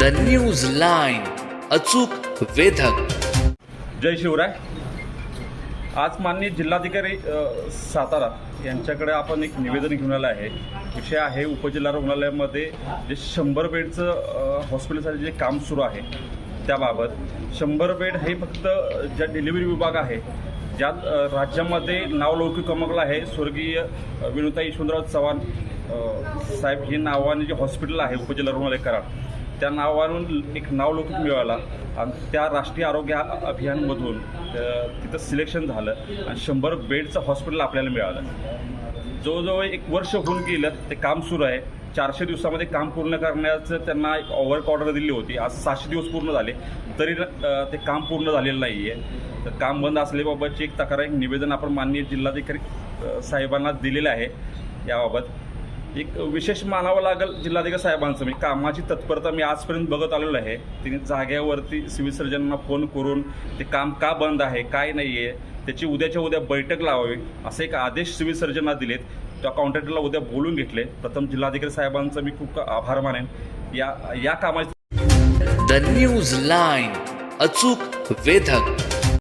The news line अचूक वेधक. जय शिवराय. आज माननीय जिल्हाधिकारी सातारा यांच्याकडे आपण एक निवेदन घेऊन आलं आहे. विषय आहे उपजिल्हा रुग्णालयामध्ये जे शंभर बेडचं हॉस्पिटलसाठी जे काम सुरू आहे त्याबाबत. शंभर बेड हे फक्त ज्या डिलिव्हरी विभाग आहे ज्यात राज्यामध्ये नावलौकिक कमकला आहे स्वर्गीय विनुता यशवंतराव चव्हाण साहेब हे नावाने जे हॉस्पिटल आहे उपजिल्हा रुग्णालय कराड. त्या नावावरून एक नावलौकिक मिळाला. आणि त्या राष्ट्रीय आरोग्य अभियानमधून तिथं सिलेक्शन झालं आणि शंभर बेडचं हॉस्पिटल आपल्याला मिळालं. जवळजवळ एक वर्ष होऊन गेलं ते काम सुरू आहे. चारशे दिवसामध्ये काम पूर्ण करण्याचं त्यांना एक ओव्हर ऑर्डर दिली होती. आज सहाशे दिवस पूर्ण झाले. तरी ते काम पूर्ण झालेलं नाही आहे तर काम बंद असल्याबाबतची एक तक्रार एक निवेदन आपण माननीय जिल्हाधिकारी साहेबांना दिलेलं आहे याबाबत. एक विशेष मानावं लागेल जिल्हाधिकारी साहेबांचं. मी कामाची तत्परता मी आजपर्यंत बघत आलेलो आहे. तिने जाग्यावरती सिव्हिल सर्जनना फोन करून ते काम का बंद आहे काय नाही आहे त्याची उद्याच्या उद्या बैठक लावावी असे एक आदेश सिव्हिल दिलेत. त्या कॉन्ट्रॅक्टरला उद्या बोलून घेतले. प्रथम जिल्हाधिकारी साहेबांचं मी खूप आभार मानेन. या या कामाची द न्यूज लाईन अचूक वेधक.